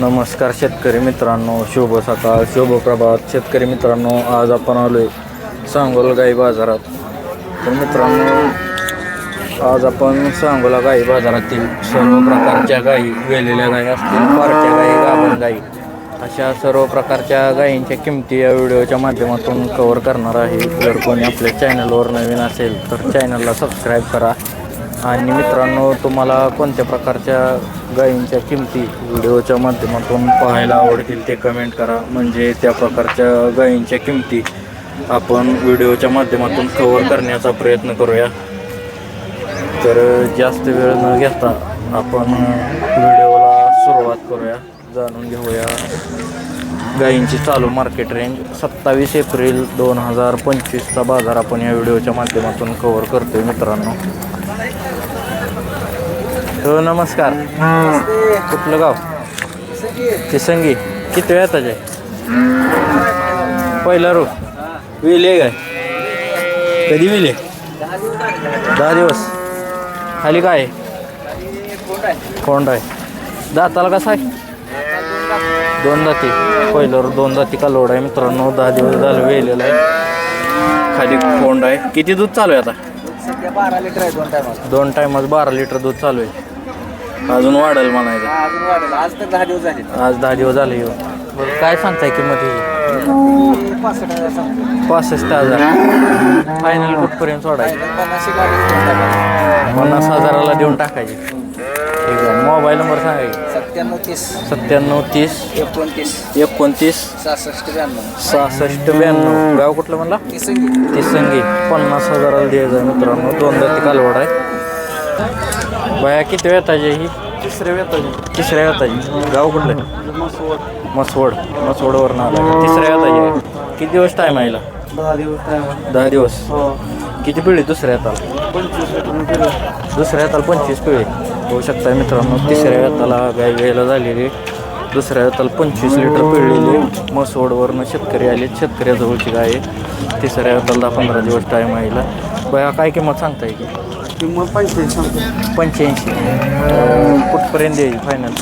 नमस्कार शेतकरी मित्रांनो शुभ सकाळ शुभ प्रभात. शेतकरी मित्रांनो आज आपण आलो आहे सांगोला गाई बाजारात. तर मित्रांनो आज आपण सांगोला गाई बाजारातील सर्व प्रकारच्या गाई वेलेल्या गाई असतील पारच्या गाई गाभण गाई अशा सर्व प्रकारच्या गायींच्या किमती या व्हिडिओच्या माध्यमातून कव्हर करणार आहे. जर कोणी आपल्या चॅनलवर नवीन असेल तर चॅनलला सबस्क्राईब करा. आणि मित्रांनो तुम्हाला कोणत्या प्रकारच्या गायींच्या किमती व्हिडिओच्या माध्यमातून पाहायला आवडतील ते कमेंट करा. म्हणजे त्या प्रकारच्या गायींच्या किमती आपण व्हिडिओच्या माध्यमातून कव्हर करण्याचा प्रयत्न करूया. तर जास्त वेळ न घेता आपण व्हिडिओला सुरुवात करूया. जाणून घेऊया. गायींची चालू मार्केट रेंज सत्तावीस एप्रिल दोन हजार पंचवीसचा बाजार आपण या व्हिडिओच्या माध्यमातून कव्हर करतोय मित्रांनो. हो नमस्कार. कुठलं गाव? किसंगी. किती वेळ आहे पहिला रो विले काय? कधी विले दहा दिवस. खाली काय कोंड आहे. दाताला कसा आहे? दोन दाती. पहिल्यावर दोन दाती का लोड आहे मित्रांनो? दहा दिवस झालं वेलेला आहे. खाली कोंड आहे. किती दूध चालू आहे आता? दोन टायमाला दोन टायमात बारा लिटर दूध चालू आहे. अजून वाढेल म्हणायचं. अजून वाढेल. आज तर दहा दिवस झाले. आज दहा दिवस झाले येऊन बरं काय सांगताय किंमत ही? पासष्ट हजार सांगतो. पासष्ट हजार. फायनल कुठपर्यंत सोडायची. पन्नासशे गाडी पन्नास हजाराला देऊन टाकायची. ठीक आहे. मोबाईल नंबर सांगा की. सत्त्याण्णव तीस. सत्त्याण्णव तीस. एकोणतीस. एकोणतीस. सहासष्ट ब्याण्णव. सहासष्ट ब्याण्णव. गाव कुठलं म्हणला? ती संगीत ती संगी पन्नास हजाराला द्यायचं आहे मित्रांनो. दोनदा ती कालवड आहे. बाया किती वेताची ही? तिसऱ्या वेताची. तिसऱ्या वेताची. गाव कुठलं? मसवड. मसवडवरून आला तिसऱ्या वेताची आहे. किती दिवस टाईम आहे हिला? दहा दिवस दहा दिवस. हो. किती पिढी दुसऱ्या हाताला पंचवीस लिटर दुसऱ्या हाताला पंचवीस पिढी. होऊ शकता मित्रांनो तिसऱ्या हाताला गाय घ्यायला झालेली. दुसऱ्या हाताला पंचवीस लिटर पिळलेली मसवडवरनं शेतकरी आले. शेतकऱ्याजवळची गाय आहे. तिसऱ्या हाताला दहा पंधरा दिवस टाईम आईला बया काय किंमत सांगता येईल किंमत पंच्याऐंशी सांगतो. पंच्याऐंशी. कुठपर्यंत द्यायची फायनल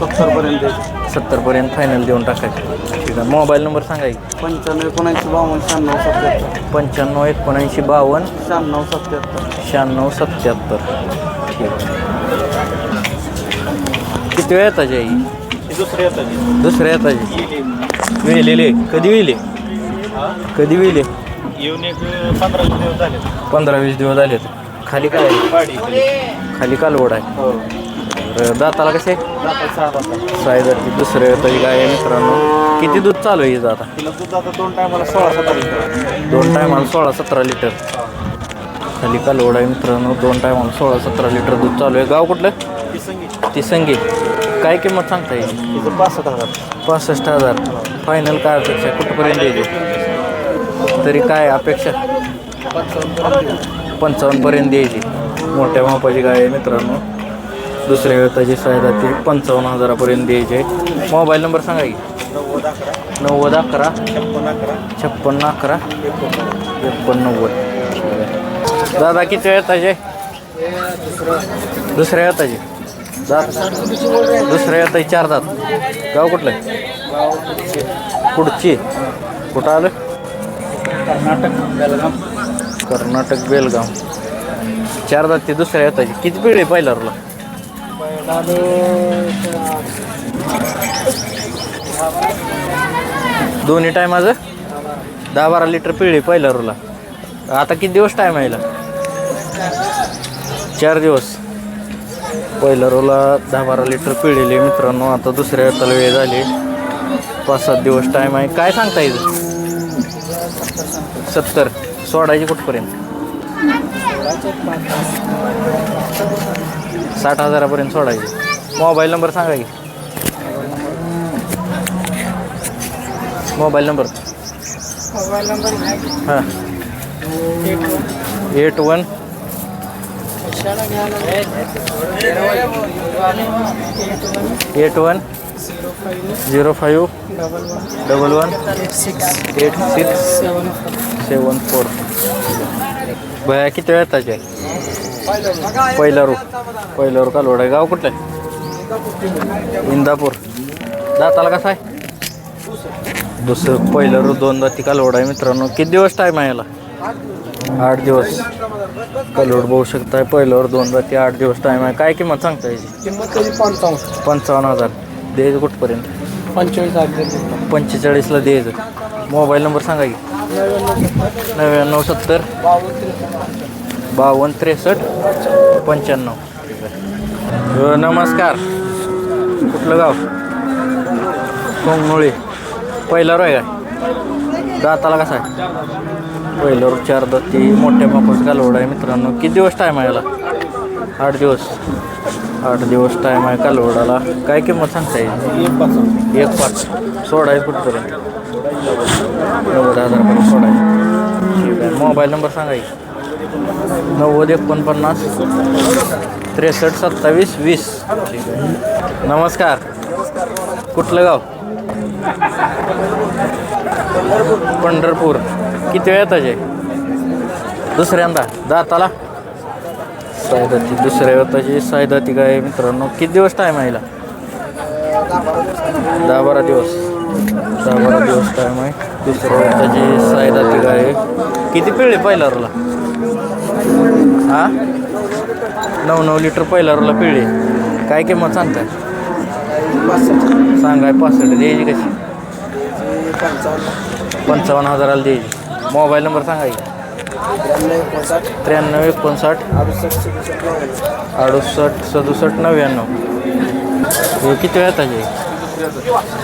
सत्तरपर्यंत सत्तरपर्यंत फायनल देऊन टाकायची. ठीक आहे. मोबाईल नंबर सांगा की. पंच्याण्णव एकोणऐंशी बावन्न शहाण्णव सत्याहत्तर. पंच्याण्णव एकोणऐंशी बावन्न. शहाण्णव सत्याहत्तर. शहाण्णव सत्याहत्तर. ठीक आहे. किती वेळ येताची आई? दुसऱ्या येताची दुसऱ्या येताची वेलेले कधी वेले कधी वेले येऊन एक पंधरा दिवस झाले पंधरा वीस दिवस झालेत. खाली काय आहे? खाली कालवड आहे. हो. तर दाताला कसे? सहा सायदाची दुसऱ्या येताची गाय आहे मित्रांनो? किती दूध चालू आहे हिचं आता? तिला दूध आता दोन टायमाला सोळा सतरा लिटर दोन टायमाला सोळा सतरा लिटर. खाली कालवड आहे मित्रांनो दोन टायमाला सोळा सतरा लिटर दूध चालू आहे. गाव कुठलं? ती संगीत ती संगीत काय किंमत सांगता येईल? तिचं पासष्ट हजार. पासष्ट हजार. फायनल काय अपेक्षा कुठपर्यंत द्यायची तरी काय अपेक्षा? पंचावन्नपर्यंत द्यायची. मोठ्या मापाची गाय आहे मित्रांनो. दुसऱ्या वेळाची सायदा ती पंचावन्न हजारापर्यंत द्यायची आहे. मोबाईल नंबर सांगा की. नव्वद अकरा. अकरा छप्पन्न अकरा. एकोणनव्वद. दादा किती वेळाचे दुसऱ्या वेळाची दात दुसऱ्या वेळाची चार दात. गाव कुठलं? कुठची कुठं आलं? कर्नाटक बेलगाम. कर्नाटक बेलगाव चार दात ते दुसऱ्या येताची. किती पिढी आहे पहिला रुला दोन्ही टायमाचं दहा बारा लिटर पिळी पहिला रुला आता किती दिवस टाईम आहे? चार दिवस. पहिला रोला दहा बारा लिटर पिळलेली मित्रांनो. आता दुसऱ्या वेळ झाली. पाच सात दिवस टाईम आहे. काय सांगता येईल? सत्तर. सोडायची कुठपर्यंत? साठ हजारापर्यंत सोडायची. मोबाईल नंबर सांगा की. Mobile number. मोबाईल नंबर हां. Eight one. Eight one. Zero five double one six eight six seven seven four. भया किती वेळ येताचे पहिला रू पहिला रू कालवड आहे? गाव कुठलं आहे? इंदापूर. दाताला कसा आहे? दुसरं पहिलं रो दोन दाती कालवड आहे मित्रांनो. किती दिवस टाईम आहे याला? आठ दिवस. कालवड बघू शकताय? पहिल्यावर दोन दाती आठ दिवस टाईम आहे. काय किंमत सांगता याची? किंमत त्याची पंचावन्न. पंचावन्न हजार. द्यायचं कुठपर्यंत? पंचेचाळीस हजार पंचेचाळीसला द्यायचं मोबाईल नंबर सांगा की. नव्याण्णव सत्तर. बावन्न त्रेसष्ट. पंच्याण्णव. अ, नमस्कार. कुठलं गाव? कोंगनोळी पहिला रोय काय? दाताला कसा आहे? पहिल्यावर चार दाती. मोठ्या मापास कालवड आहे मित्रांनो. किती दिवस टाईम आहे याला? आठ दिवस. आठ दिवस टाईम आहे कालवडाला. काय किंमत सांगता येईल एक पाच. एक पाच सोडाय कुठपर्यंत नव्वद हजारपर्यंत सोडाय ठीक आहे. मोबाईल नंबर सांगा नव्वद एकोणपन्नास त्रेसष्ट सत्तावीस वीस. ठीक आहे. नमस्कार. कुठलं गाव? पंढरपूर. किती वेळ येताचे दुसऱ्यांदा. जाताला? सायदाती दुसऱ्या वेताची सायदाती काय मित्रांनो. किती दिवस टाईम आहे दहा बारा दिवस. दहा बारा दिवस टाईम आहे. दुसऱ्या वेताची सायदाती काय आहे. किती पिळे पहिला रोला हा? नऊ नऊ लिटर पहिलारला पिळे काय किंमत सांगताय? सांगाय पासष्ट. द्यायची कशी? पंचावन्न हजाराला द्यायची. मोबाईल नंबर सांगा त्र्याण्णव एकोणसाठ. अडुसष्ट सदुसष्ट नव्याण्णव. हे किती वेळ ताजे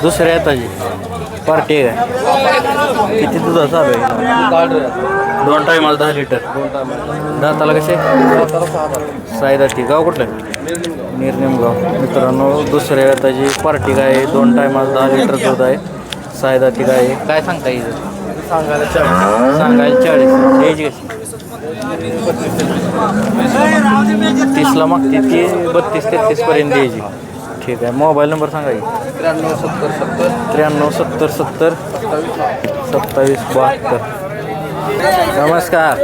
दुसऱ्या ताजे पार्टी काय? किती दुधा चालू आहे? दोन टायमाला दहा लिटर दाताला कसे? साईदाती गाव कुठलं? निर्निमगाव. मित्रांनो दुसऱ्या ताजी पार्टी काय? आहे दोन टायमाला दहा लिटर दूध आहे. साईदाती काय आहे काय सांगता येईल? सांगायला चाळीस. सांगायला चाळीस. कशी? तीसला मागते ती बत्तीस तेहतीस पर्यंत द्यायची ठीक आहे. मोबाईल नंबर सांगा की. त्र्याण्णव सत्तर सत्तर. त्र्याण्णव सत्तर सत्तर. सत्तावीस बहात्तर. नमस्कार.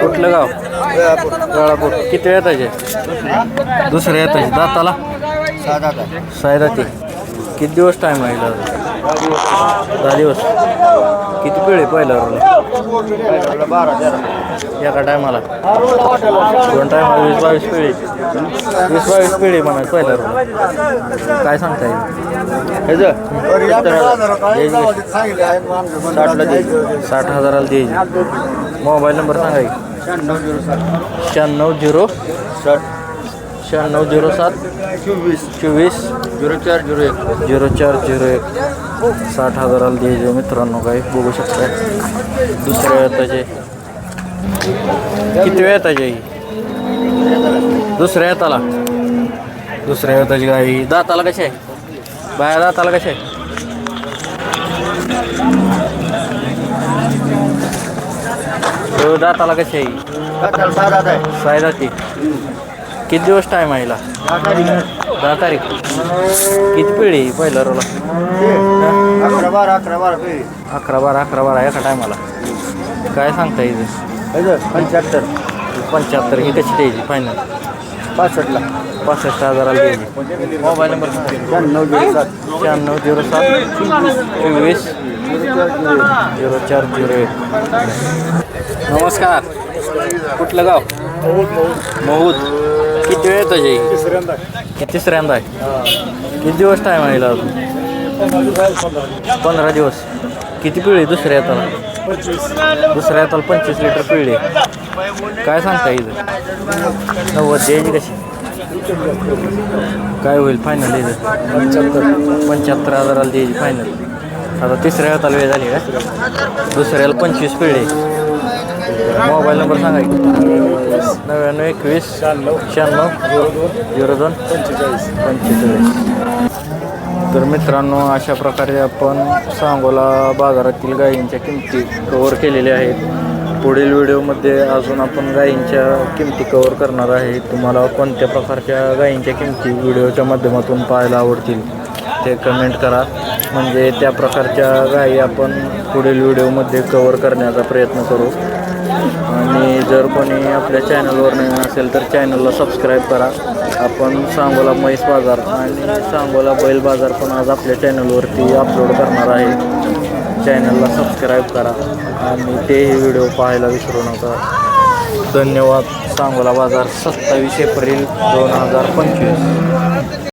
कुठलं गाव? गळापूर. किती येताचे दुसऱ्या येताचे दाताला? सायदाती किती दिवस टाईम आहे? दहा दिवस. किती पिळे पहिला रोला बारा तेरा एका टायमाला दोन टायमाला वीस बावीस पिढी वीस बावीस पिढी म्हणा पहिला रोल काय सांगता येईल साठ हजाराला द्यायची मोबाईल नंबर सांगा. शहाण्णव झिरो शहाण्णव झिरो सात. चोवीस चोवीस. झिरो चार झिरो एक. झिरो चार झिरो एक. साठ हजाराला द्यायचे मित्रांनो काही बघू शकता. दुसऱ्या येताचे. किती वेळ येताचे ही? दुसऱ्या येताला. दुसऱ्या येताची गाई दाताला कशी आहे? बाया दाताला कशी आहे? हो, दाताला कशी आहे दाती. किती दिवस टाईम आहे दहा तारीख. किती पिढी आहे पहिला रोला अकरा बारा अकरा बारा पे अकरा बारा अकरा बारा एका टायमाला काय सांगता येईल पंच्याहत्तर. पंच्याहत्तर. ही कशी द्यायची फायनल पासष्टला. पासष्ट हजाराला द्यायची. मोबाईल नंबर शहाण्णव झिरो सात. शहाण्णव झिरो सात. चोवीस. झिरो चार झिरो एक. नमस्कार. कुठलं गाव? महूद किती वेळ येतं जय तिसऱ्यांदा. तिसऱ्यांदा आहे? किती दिवस टाईम आहे हिला अजून? पंधरा दिवस किती पिढी दुसऱ्या येताला दुसऱ्या येताला पंचवीस लिटर पिढी काय सांगता येईल नव्वद द्यायची कशी? काय होईल फायनल द्यायचं पंच्याहत्तर. पंच्याहत्तर हजाराला द्यायची फायनल आता तिसऱ्या वेळाला वेळ झाली का? दुसऱ्याला पंचवीस पिढे मोबाईल नंबर सांगा की. नव्याण्णव एकवीस. शहाण्णव. शहाण्णव. झिरो दोन पंचेचाळीस. पंचेचाळीस. तर मित्रांनो अशा प्रकारे आपण सांगोला बाजारातील गायींच्या किमती कवर केलेल्या आहेत. पुढील व्हिडिओमध्ये अजून आपण गायींच्या किमती कवर करणार आहे. तुम्हाला कोणत्या प्रकारच्या गायींच्या किमती व्हिडिओच्या माध्यमातून पाहायला आवडतील ते कमेंट करा. म्हणजे त्या प्रकारच्या गायी आपण पुढील व्हिडिओमध्ये कवर करण्याचा प्रयत्न करू. आणि जर कोणी आपल्या चॅनलवर नवीन असेल तर चॅनलला सबस्क्राईब करा. आपण सांगोला म्हैस बाजार आणि सांगोला बैल बाजार पण आज आपल्या चॅनलवरती अपलोड करणार आहे. चॅनलला सबस्क्राईब करा आणि तेही व्हिडिओ पाहायला विसरू नका. धन्यवाद. सांगोला बाजार सत्तावीस एप्रिल दोन हजार पंचवीस.